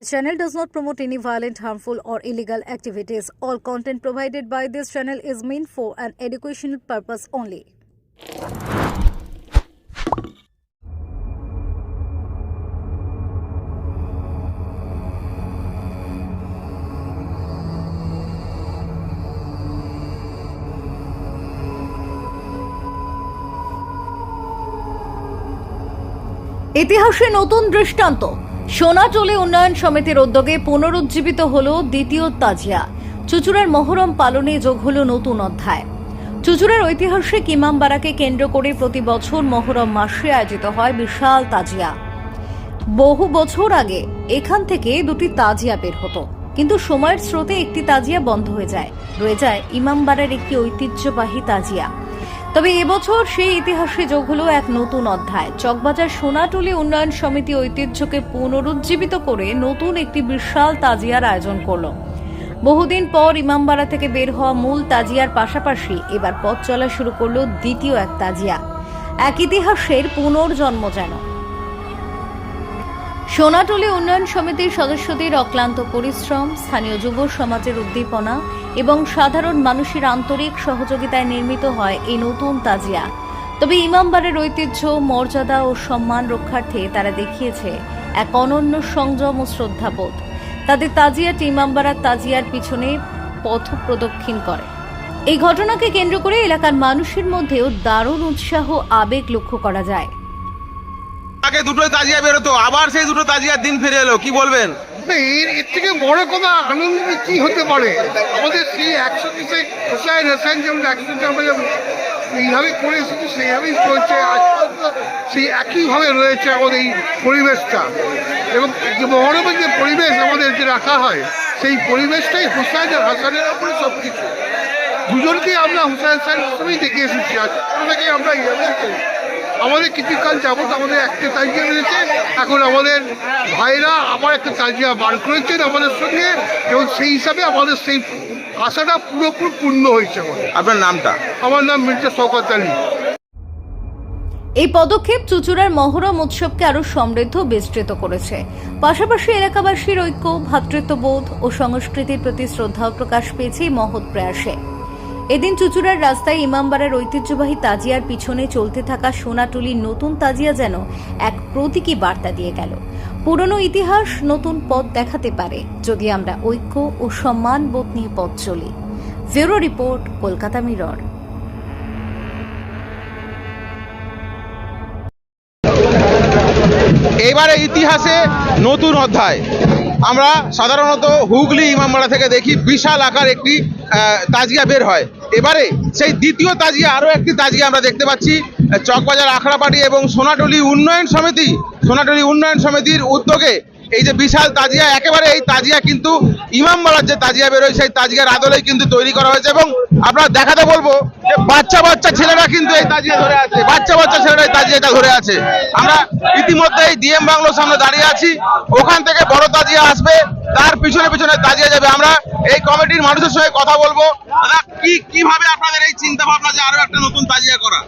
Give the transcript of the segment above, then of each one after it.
This channel does not promote any violent, harmful, or illegal activities. All content provided by this channel is meant for an educational purpose only. ইতিহাসে নতুন দৃষ্টান্ত সোনাটলি উন্নয়ন সমিতির উদ্যোগে পুনরুজ্জীবিত হল দ্বিতীয় তাজিয়া। চুচুড়ার মহরম পালনে যোগ হল নতুন অধ্যায়। চুচুড়ার ঐতিহাসিক ইমামবাড়াকে কেন্দ্র করে প্রতি বছর মহরম মাসে আয়োজিত হয় বিশাল তাজিয়া। বহু বছর আগে এখান থেকে দুটি তাজিয়া বের হতো। কিন্তু সময়ের স্রোতে একটি তাজিয়া বন্ধ হয়ে যায়। রয়ে যায় ইমামবাড়ার একটি ঐতিহ্যবাহী তাজিয়া। তবে এবছর সেই ইতিহাসে যোগ হলো এক নতুন অধ্যায়। চকবাজার সোনাটুলি উন্নয়ন সমিতি ঐতিহ্যকে পুনরুজ্জীবিত করে নতুন একটি বিশাল তাজিয়ার আয়োজন করল। বহুদিন পর ইমামবাড়া থেকে বের হওয়া মূল তাজিয়ার পাশাপাশি এবার পথ চলা শুরু করল দ্বিতীয় এক তাজিয়া। এক ইতিহাসের পুনর্জন্ম যেন। সোনাটলি উন্নয়ন সমিতির সদস্যদের অক্লান্ত পরিশ্রম, স্থানীয় যুব সমাজের উদ্দীপনা এবং সাধারণ মানুষের আন্তরিক সহযোগিতায় নির্মিত হয় এই নতুন তাজিয়া। তবে ইমামবাড়ের ঐতিহ্য, মর্যাদা ও সম্মান রক্ষার্থে তারা দেখিয়েছে এক অনন্য সংযম ও শ্রদ্ধাবোধ। তাদের তাজিয়াটি ইমামবাড়ার তাজিয়ার পিছনে পথ প্রদক্ষিণ করে। এই ঘটনাকে কেন্দ্র করে এলাকার মানুষের মধ্যেও দারুণ উৎসাহ আবেগ লক্ষ্য করা যায়। আগে দুটো তাজিয়া বেরোতো, আবার সেই দুটো তাজিয়ার দিন ফিরে এলো, কি বলবেন? এর থেকে বড় কথা আনন্দ কি হতে পারে? আমাদের সেই একশো দিকে হোসাইন হোসেন যেমন একশো আমরা যেমন এইভাবে করে এসেছি, সেইভাবেই চলছে। আজ সেই একইভাবে রয়েছে আমাদের এই পরিবেশটা। এবং যে মহরমের যে পরিবেশ আমাদের যে রাখা হয়, সেই পরিবেশটাই হোসাইন আর হাসানের উপরে সব কিছু দুজনকেই আমরা হুসাইন স্যার হিসেবেই দেখে এসেছি। আজ থেকে আমরা এইভাবেই করি। আমাদের কিছুকাল যাবত আমাদের একটা তাজিয়া রয়েছে। এখন আমাদের ভাইরা আবার একটা তাজিয়া বার করেছেন আমাদের সঙ্গে এবং সেই হিসাবে আমাদের সেই আশাটা পুরোপুরি পূর্ণ হয়েছে আপনার নামটা? আমার নাম মির্জা শওকত আলী। এই পদক্ষেপ চুচুড়ার মহরম উৎসবকে আরও সমৃদ্ধ বিস্তৃত করেছে। পাশাপাশি এলাকাবাসীর ঐক্য ভ্রাতৃত্ববোধ ও সংস্কৃতির প্রতি শ্রদ্ধা প্রকাশ পেয়েছে এই মহৎ প্রয়াসে। এদিন চুচুড়ার রাস্তায় ইমামবাড়ার ঐতিহ্যবাহী তাজিয়ার পিছনে চলতে থাকা সোনাটুলির নতুন তাজিয়া যেন এক প্রতীকী বার্তা দিয়ে গেল। পুরনো ইতিহাস নতুন পথ দেখাতে পারে, যদি আমরা ঐক্য ও সম্মান বোধ নিয়ে পথ চলি। Bureau report, Kolkata Mirror. এইবারে ইতিহাসে নতুন অধ্যায়। আমরা সাধারণত হুগলি ইমামবাড়া থেকে দেখি বিশাল আকার একটি তাজিয়া বের হয়। এবারে সেই দ্বিতীয় তাজিয়া আরও একটি তাজিয়া আমরা দেখতে পাচ্ছি, চকবাজার, আখড়াপাটি এবং সোনাটলি উন্নয়ন সমিতি, সোনাটলি উন্নয়ন সমিতির উদ্যোগে এই যে বিশাল তাজিয়া, একেবারে এই তাজিয়া কিন্তু ইমাম ইমামবাড়ার যে তাজিয়া বেরোয়, সেই তাজিয়ার আদলেই কিন্তু তৈরি করা হয়েছে এবং আমরা দেখাতে বলব যে বাচ্চা বাচ্চা ছেলেরা কিন্তু এই তাজিয়া ধরে আছে, বাচ্চা বাচ্চা ছেলেরা এই তাজিয়াটা ধরে আছে। আমরা ইতিমধ্যেই ডিএম বাংলোর সামনে দাঁড়িয়ে আছি, ওখান থেকে বড় তাজিয়া আসবে, তার পিছনে পিছনে তাজিয়া যাবে। আমরা এই কমিটির মানুষের সঙ্গে কথা বলব। কি, কীভাবে আপনাদের এই চিন্তা ভাবনা যে আরও একটা নতুন তাজিয়া করা?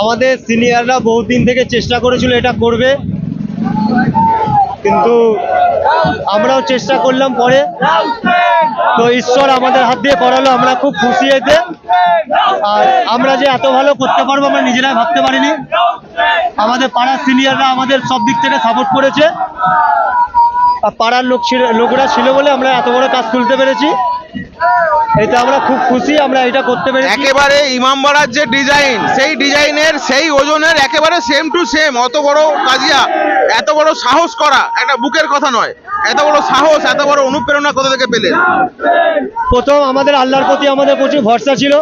আমাদের সিনিয়ররা বহুদিন থেকে চেষ্টা করেছিল এটা করবে। কিন্তু আমরাও চেষ্টা করলাম পরে। তো ঈশ্বর আমাদের হাত দিয়ে করালো, আমরা খুব খুশি হয়েছে আর আমরা যে এত ভালো করতে পারব, আমরা নিজেরাই ভাবতে পারিনি। আমাদের পাড়ার সিনিয়ররা আমাদের সব দিক থেকে সাপোর্ট করেছে। আর পাড়ার লোক ছিল লোকরা ছিল বলে আমরা এত বড় কাজ তুলতে পেরেছি। এতে আমরা খুব খুশি আমরা এটা করতে পেরেছি। একেবারে ইমামবাড়ার যে ডিজাইন সেই ডিজাইনের সেই ওজনের একেবারে সেম টু সেম অত বড় কাজিয়া এত বড় সাহস করা একটা বুকের কথা নয়। এত বড় সাহস এত বড় অনুপ্রেরণা কোথা থেকে পেলেন প্রথম আমাদের আল্লাহর প্রতি আমাদের প্রচুর ভরসা ছিল।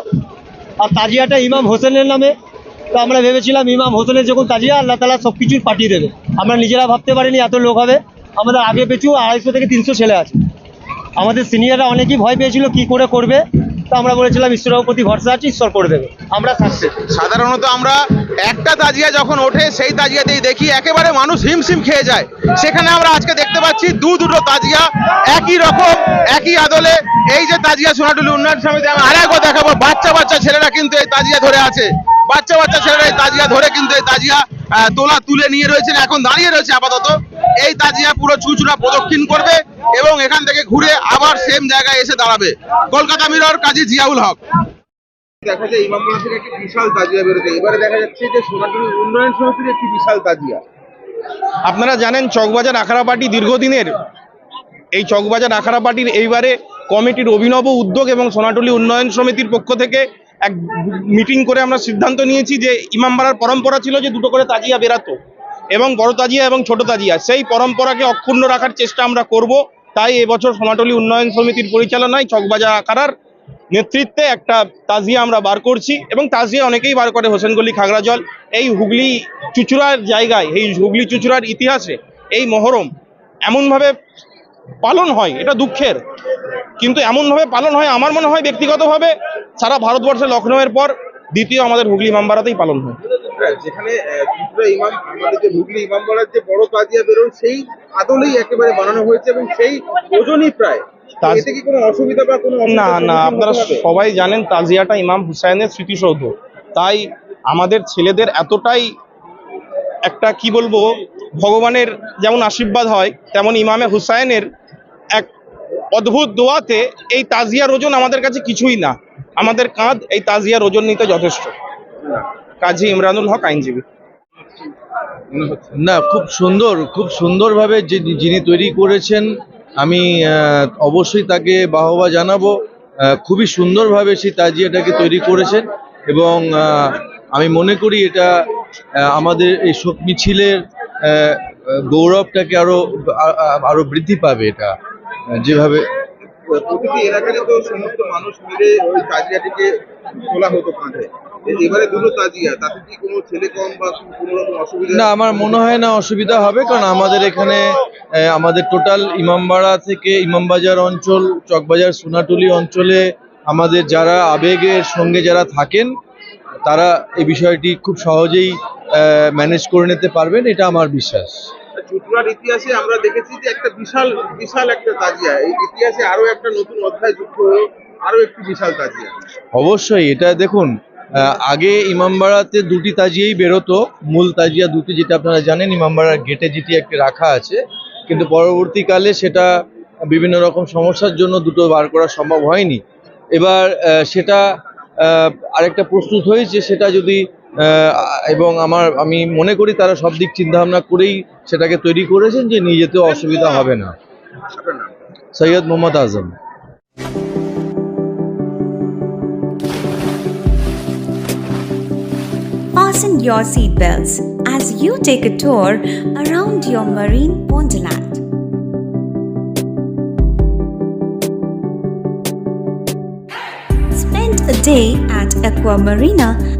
আর তাজিয়াটা ইমাম হোসেনের নামে। তো আমরা ভেবেছিলাম ইমাম হোসেনের যখন তাজিয়া আল্লাহ তালা সব কিছুই পাঠিয়ে দেবে। আমরা নিজেরা ভাবতে পারিনি এত লোক হবে। আমাদের আগে পেছু আড়াইশো থেকে তিনশো ছেলে আছে। আমাদের সিনিয়ররা অনেকেই ভয় পেয়েছিল কি করে করবে। তো আমরা বলেছিলাম ঈশ্বরের প্রতি ভরসা আছে, ঈশ্বর করে দেবে। আমরা সাধারণত আমরা একটা তাজিয়া যখন ওঠে, সেই তাজিয়াতেই দেখি একেবারে মানুষ হিমশিম খেয়ে যায়। সেখানে আমরা আজকে দেখতে পাচ্ছি দু দুটো তাজিয়া, একই রকম, একই আদলে। এই যে তাজিয়া সোনাটুলি উন্নয়ন সমিতি, আমি আরেকবার দেখাবো বাচ্চা বাচ্চা ছেলেরা কিন্তু এই তাজিয়া ধরে আছে। বাচ্চা বাচ্চা ছেলেরা এই তাজিয়া ধরে কিন্তু এই তাজিয়া তোলা তুলে নিয়ে রয়েছেন এখন দাঁড়িয়ে রয়েছে আপাতত। এই তাজিয়া পুরো চুচুড়া প্রদক্ষিণ করবে এবং এখান থেকে ঘুরে আবার সেম জায়গায় এসে দাঁড়াবে। কলকাতা মিরর কাজী জিয়াউল হক। দেখা যায় ইমামবাড়া থেকে একটি বিশাল তাজিয়া বেরোতে। এবারে দেখা যাচ্ছে যে সোনাটুলি উন্নয়ন সমিতির একটি বিশাল তাজিয়া। আপনারা জানেন চকবাজার আখাড়া পার্টি দীর্ঘদিনের এই চকবাজার আখাড়া পার্টির এইবারে কমিটির অভিনব উদ্যোগ এবং সোনাটুলি উন্নয়ন সমিতির পক্ষ থেকে এক মিটিং করে আমরা সিদ্ধান্ত নিয়েছি যে ইমামবাড়ার পরম্পরা ছিল যে দুটো করে তাজিয়া বেরাতো এবং বড় তাজিয়া এবং ছোট তাজিয়া। সেই পরম্পরাকে অক্ষুণ্ণ রাখার চেষ্টা আমরা করব। তাই এবছর সমাটলি উন্নয়ন সমিতির পরিচালনায় চকবাজার আকারার নেতৃত্বে একটা তাজিয়া আমরা বার করছি এবং তাজিয়া অনেকেই বার করে হোসেনগলি খাগড়াজল। এই হুগলি চুচুড়ার জায়গায়, এই হুগলি চুচুড়ার ইতিহাসে এই মহরম এমনভাবে পালন হয়, এটা দুঃখের। কিন্তু এমনভাবে পালন হয়, আমার মনে হয় ব্যক্তিগতভাবে সারা ভারতবর্ষে লখনৌয়ের পর দ্বিতীয় আমাদের হুগলি মামবাড়াতেই পালন হয়। যেখানে ইমাম আমাদের যে হুগলি ইমামবাড়ার যে বড় তাজিয়া সেই আদলেই একেবারে বানানো হয়েছে এবং সেই ওজনই প্রায়। কি কোনো অসুবিধা বা কোনো না না আপনারা সবাই জানেন তাজিয়াটা ইমাম হুসাইনের স্মৃতিসৌধ। তাই আমাদের ছেলেদের এতটাই একটা কি বলব ভগবানের যেমন আশীর্বাদ হয় তেমন ইমামে হুসাইনের এক অদ্ভুত দোয়াতে এই তাজিয়ার ওজন আমাদের কাছে কিছুই না। আমাদের কাঁধ, এই তাজিয়ার ওজন নিতে যথেষ্ট। কাজী ইমরানুল হক আইনজীবী। না, খুব সুন্দর, খুব সুন্দরভাবে যিনি তৈরি করেছেন, আমি অবশ্যই তাকে বাহবা জানাব। খুবই সুন্দরভাবে সেই তাজিয়াটাকে তৈরি করেছেন এবং আমি মনে করি এটা আমাদের এই শোক মিছিলের গৌরবটাকে আরও আরও বৃদ্ধি পাবে এটা যেভাবে প্রতিটি এলাকাতে তো সমস্ত মানুষ মিলে ওই তাজিয়াটিকে তোলা হতো কাঁধে। এবারে দুটো তাজিয়া, তাতে কি কোনো ছেলে কম বা কোনো রকম অসুবিধা? না, আমার মনে হয় না অসুবিধা হবে, কারণ আমাদের এখানে আমাদের টোটাল ইমামবাড়া থেকে ইমামবাজার অঞ্চল, চকবাজার, সোনাটুলি অঞ্চলে আমাদের যারা আবেগের সঙ্গে যারা থাকেন, তারা এই বিষয়টি খুব সহজেই ম্যানেজ করে নিতে পারবেন, এটা আমার বিশ্বাস। চুচুড়ার ইতিহাসে আমরা দেখেছি যে একটা বিশাল বিশাল একটা তাজিয়া। এই ইতিহাসে আরও একটা নতুন অধ্যায় যুক্ত হলো আরও একটি বিশাল তাজিয়া। অবশ্যই, এটা দেখুন আগে ইমামবাড়াতে দুটি তাজিয়াই বেরোতো। মূল তাজিয়া দুটি, যেটা আপনারা জানেন ইমামবাড়ার গেটে যেটি একটি রাখা আছে। কিন্তু পরবর্তীকালে সেটা বিভিন্ন রকম সমস্যার জন্য দুটো বার করা সম্ভব হয়নি। এবার সেটা আরেকটা প্রস্তুত হয়েছে, সেটা যদি এবং আমার আমি মনে করি তারা সব দিক চিন্তা ভাবনা করেই সেটাকে তৈরি করেছেন যে নিয়ে যেতেও অসুবিধা হবে না Syed Mohammad Azam Fasten your seatbelts as you take a tour around your marine wonderland. Spend a day at Aqua Marina and